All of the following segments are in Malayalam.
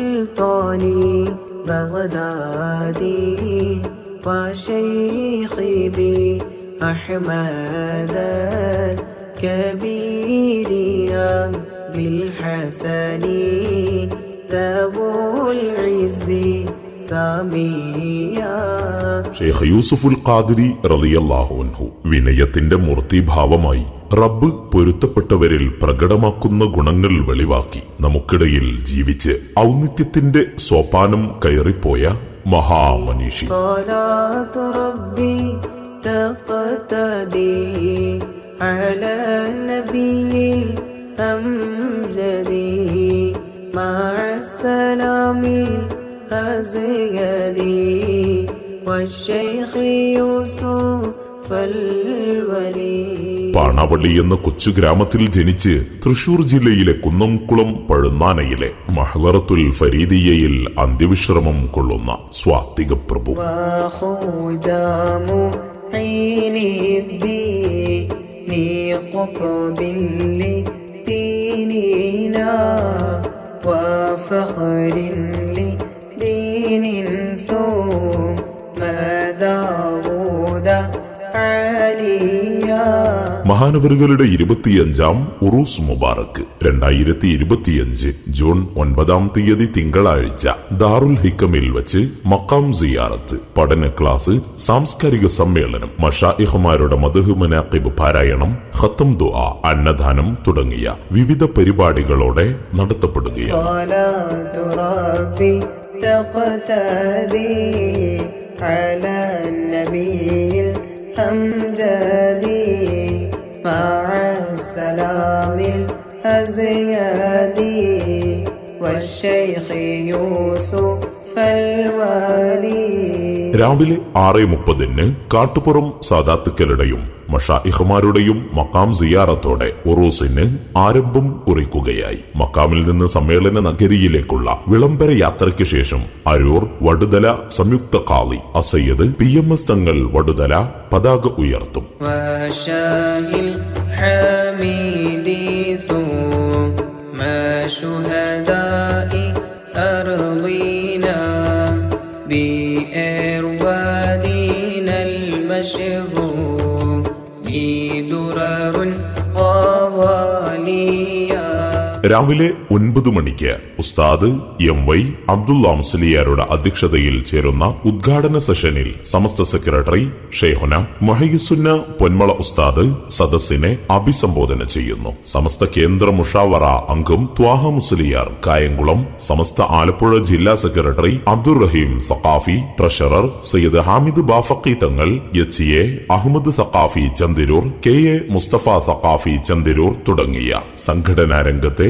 وسلطاني بغدادي وشيخي بي أحمد الكبير يا بالحسن ذو العز ساميا ഷെയ്ഖ് യൂസുഫുൽ ഖാദിരി റളിയല്ലാഹുൻഹു വിനയത്തിന്റെ മൂർത്തിഭാവമായി റബ്ബ് പൊരുത്തപ്പെട്ടവരിൽ പ്രകടമാക്കുന്ന ഗുണങ്ങൾ വെളിവാക്കി നമുക്കിടയിൽ ജീവിച്ച് ഔന്നിത്യത്തിന്റെ സോപാനം കയറിപ്പോയ മഹാമനീഷി صلاة ربي تقتدي على النبي الأمجد مع السلام الأزيدي والشيخ يوسف الولي പാണവള്ളി എന്ന കൊച്ചു ഗ്രാമത്തിൽ ജനിച്ച് തൃശൂർ ജില്ലയിലെ കുന്നംകുളം പഴുന്നാനയിലെ മഹ്ലറത്തുൽ ഫരീദിയയിൽ അന്ത്യവിശ്രമം കൊള്ളുന്ന സ്വാത്തിക പ്രഭു وخجام حين الدين قطب لديننا وفخر لدين ثم داود عليا മഹാനവറുകളുടെ ഇരുപത്തിയഞ്ചാം ഉറൂസ് മുബാറക്ക് രണ്ടായിരത്തി ഇരുപത്തിയഞ്ച് ജൂൺ ഒൻപതാം തീയതി തിങ്കളാഴ്ച ദാറുൽ ഹിക്കമിൽ വച്ച് മക്കാം സിയാറത്ത്. പഠന ക്ലാസ് സാംസ്കാരിക സമ്മേളനം മഷാഇഹുമാരുടെ മധുഹ് മനാഖിബ് പാരായണം ഖത്തം ദുആ അന്നദാനം തുടങ്ങിയ വിവിധ പരിപാടികളോടെ നടത്തപ്പെടുകയാണ്. مع السلام الأزيادي രാവിലെ ആറ് മുപ്പതിന് കാട്ടുപുറം സാദാത്തുക്കളുടെയും മഷായിഹമാരുടെയും മക്കാം സിയാറത്തോടെ ഉറൂസിന് ആരംഭം കുറിക്കുകയായി. മക്കാമിൽ നിന്ന് സമ്മേളന നഗരിയിലേക്കുള്ള വിളംബര യാത്രയ്ക്ക് ശേഷം അരൂർ വടുതല സംയുക്ത കാളി Assayyid P M S Thangal Vaduthala പതാക ഉയർത്തും. شهداء أرضنا بإروادنا المشهور. രാവിലെ ഒൻപത് മണിക്ക് ഉസ്താദ് എം വൈ അബ്ദുള്ള മുസ്ലിയാരുടെ അധ്യക്ഷതയിൽ ചേരുന്ന ഉദ്ഘാടന സെഷനിൽ സമസ്ത സെക്രട്ടറി ഷെയ്ഹുന മൊഹയുസുന്ന പൊന്മള ഉസ്താദ് സദസ്സിനെ അഭിസംബോധന ചെയ്യുന്നു. സമസ്ത കേന്ദ്ര മുഷാവറ അംഗം ത്വാഹ മുസ്ലിയാർ കായംകുളം സമസ്ത ആലപ്പുഴ ജില്ലാ secretary Abdul Rahim Saqafi treasurer Sayyid Hamid Bafaqi Thangal H A Ahmed Saqafi Chandiroor K A Mustafa Saqafi Chandiroor തുടങ്ങിയ സംഘടനാ രംഗത്തെ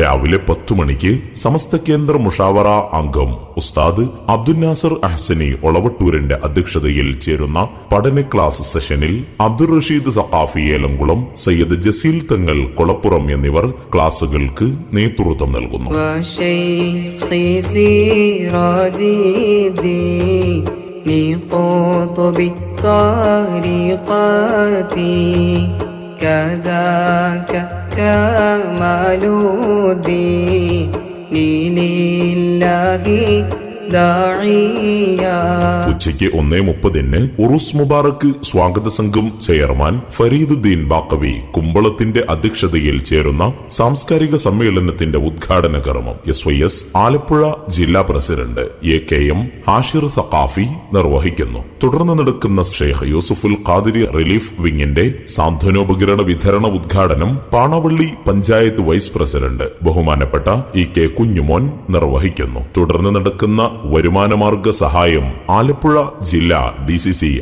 രാവിലെ പത്തു മണിക്ക് സമസ്ത കേന്ദ്ര മുഷാവറ അംഗം ഉസ്താദ് അബ്ദുൽ നാസർ അഹ്സനി ഒളവട്ടൂരിന്റെ അധ്യക്ഷതയിൽ ചേരുന്ന പഠന ക്ലാസ് സെഷനിൽ അബ്ദുൾ റഷീദ് സഖാഫി ഏലംകുളം സയ്യദ് ജസീൽ തങ്ങൾ കൊളപ്പുറം എന്നിവർ ക്ലാസുകൾക്ക് നേതൃത്വം നൽകുന്നു وشيخي سراجي الدين لقطب طريقتي كذاك കമാലുദീ നീലില്ലാഹി ഉച്ചയ്ക്ക് ഒന്നേ മുപ്പതിന് ഉറുസ് മുബാറക്ക് സ്വാഗത സംഘം ചെയർമാൻ ഫരീദുദ്ദീൻ ബാക്കവി കുമ്പളത്തിന്റെ അധ്യക്ഷതയിൽ ചേരുന്ന സാംസ്കാരിക സമ്മേളനത്തിന്റെ ഉദ്ഘാടന കർമ്മം എസ് വൈ എസ് ആലപ്പുഴ ജില്ലാ president A K M Hashir Saqafi നിർവഹിക്കുന്നു. തുടർന്ന് നടക്കുന്ന ഷെയ്ഖ് യൂസുഫുൽ ഖാദിരി റിലീഫ് വിങ്ങിന്റെ സാന്ത്വനോപകരണ വിതരണ ഉദ്ഘാടനം പാണവള്ളി പഞ്ചായത്ത് വൈസ് പ്രസിഡന്റ് ബഹുമാനപ്പെട്ട ഇ കെ കുഞ്ഞുമോൻ നിർവഹിക്കുന്നു. തുടർന്ന് നടക്കുന്ന വരുമാനമാർഗ സഹായം ആലപ്പുഴ ജില്ലാ ഡി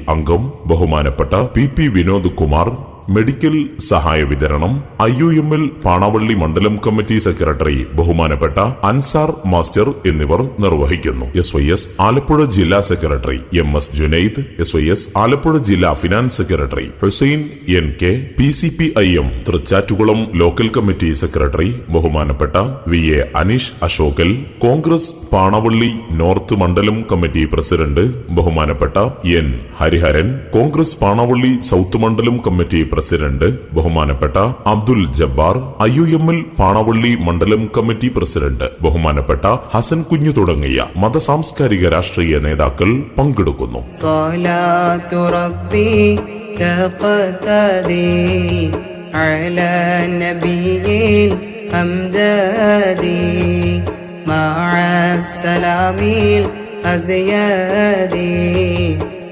അംഗം ബഹുമാനപ്പെട്ട P P Vinod Kumar medical സഹായ വിതരണം ഐ യു എമ്മിൽ പാണവള്ളി മണ്ഡലം കമ്മിറ്റി സെക്രട്ടറി ബഹുമാനപ്പെട്ട അൻസാർ മാസ്റ്റർ എന്നിവർ നിർവഹിക്കുന്നു. എസ് വൈ എസ് ആലപ്പുഴ ജില്ലാ secretary M S Junaid S Y S Alappuzha ജില്ലാ finance secretary Hussain N K P C P I M Thrichattukulam local committee secretary ബഹുമാനപ്പെട്ട V A Aneesh Ashokan Congress Panavally north മണ്ഡലം കമ്മിറ്റി പ്രസിഡന്റ് ബഹുമാനപ്പെട്ട N Hariharan Congress Panavally south മണ്ഡലം കമ്മിറ്റി പ്രസിഡന്റ് ബഹുമാനപ്പെട്ട Abdul Jabbar I U M L Panavally മണ്ഡലം കമ്മിറ്റി പ്രസിഡന്റ് ബഹുമാനപ്പെട്ട ഹസൻ കുഞ്ഞു തുടങ്ങിയ മതസാംസ്കാരിക രാഷ്ട്രീയ നേതാക്കൾ പങ്കെടുക്കുന്നു صلاة ربي تقتدي على النبي الأمجد مع السلام الأزياد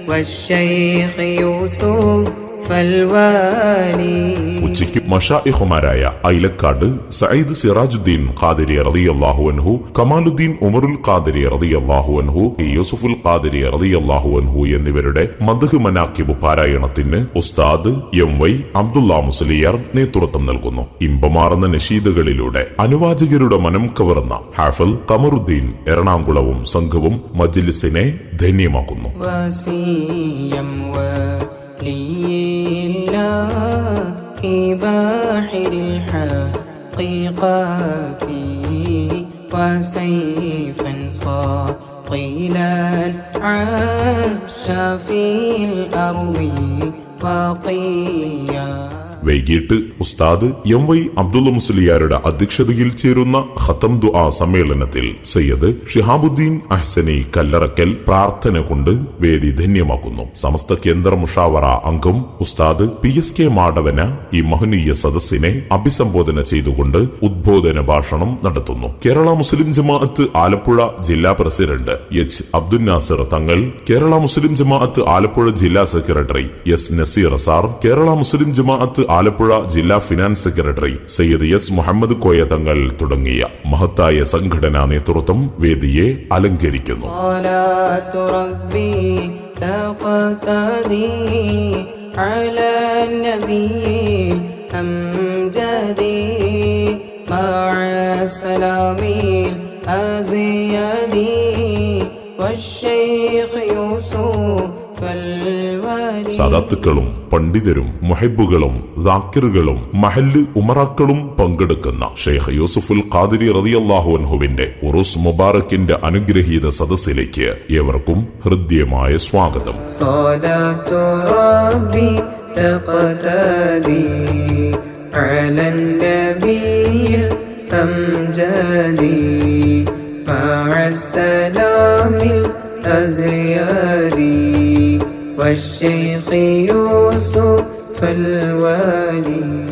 والشيخ يوسف فالوالي ഉച്ചയ്ക്ക് മഷാഇഹുമാരായ ഐലക്കാട് സയ്യിദ് സിറാജുദ്ദീൻ ഖാദിരി റളിയല്ലാഹു അൻഹു കമാലുദ്ദീൻ ഉമറുൽ ഖാദിരി റളിയല്ലാഹു അൻഹു യൂസുഫുൽ ഖാദിരി റളിയല്ലാഹു അൻഹു എന്നിവരുടെ മദ്ഹ് മനാക്കിബ് പാരായണത്തിന് ഉസ്താദ് എം വൈ അബ്ദുല്ല മുസ്ലിയർ നേതൃത്വം നൽകുന്നു. ഇമ്പമാറുന്ന നഷീദുകളിലൂടെ അനുവാചകരുടെ മനം കവർന്ന ഹാഫൽ കമറുദ്ദീൻ എറണാകുളവും സംഘവും മജ്ലിസിനെ ധന്യമാക്കുന്നു. ملاك بحر الحقيقات وسيفا صقيلا عاش في الأرض بقيا വൈകിട്ട് ഉസ്താദ് എം വൈ അബ്ദുള്ള മുസ്ലിയാരുടെ അധ്യക്ഷതയിൽ ചേരുന്ന ഖത്തം ദുആ സമ്മേളനത്തിൽ സയ്യദ് ഷിഹാബുദ്ദീൻ അഹ്സനി കല്ലറക്കൽ പ്രാർത്ഥന കൊണ്ട് വേദി ധന്യമാക്കുന്നു. സമസ്ത കേന്ദ്ര മുഷാവറ അംഗം ഉസ്താദ് പി എസ് കെ മാടവന ഈ മഹനീയ സദസ്സിനെ അഭിസംബോധന ചെയ്തുകൊണ്ട് ഉദ്ബോധന ഭാഷണം നടത്തുന്നു. കേരള മുസ്ലിം ജമാഅത്ത് ആലപ്പുഴ ജില്ലാ പ്രസിഡന്റ് എച്ച് അബ്ദുൽ നാസർ തങ്ങൾ കേരള മുസ്ലിം ജമാഅത്ത് ആലപ്പുഴ ജില്ലാ secretary S Naseer sir Kerala Muslim Jamaath Alappuzha ജില്ലാ finance secretary Sayyid S Muhammad Koya Thangal തുടങ്ങിയ മഹത്തായ സംഘടനാ നേതൃത്വം വേദിയെ അലങ്കരിക്കുന്നു صلاة ربي تقتدي على النبي الأمجد مع السلام الأزيد والشيخ يوسف الوالي സദാത്തുക്കളും പണ്ഡിതരും മുഹബുകളും ദാക്കിറുകളും മഹല്ല് ഉമറാക്കളും പങ്കെടുക്കുന്ന ഷെയ്ഖ് യൂസുഫുൽ ഖാദിരി റളിയല്ലാഹു അൻഹുവിന്റെ ഉറുസ് മുബാറക്കിന്റെ അനുഗ്രഹീത സദസ്സിലേക്ക് ഏവർക്കും ഹൃദ്യമായ സ്വാഗതം صلاة ربي تقتدي على النبي الأمجد مع السلام الأزياد والشيخ يوسف الوالي.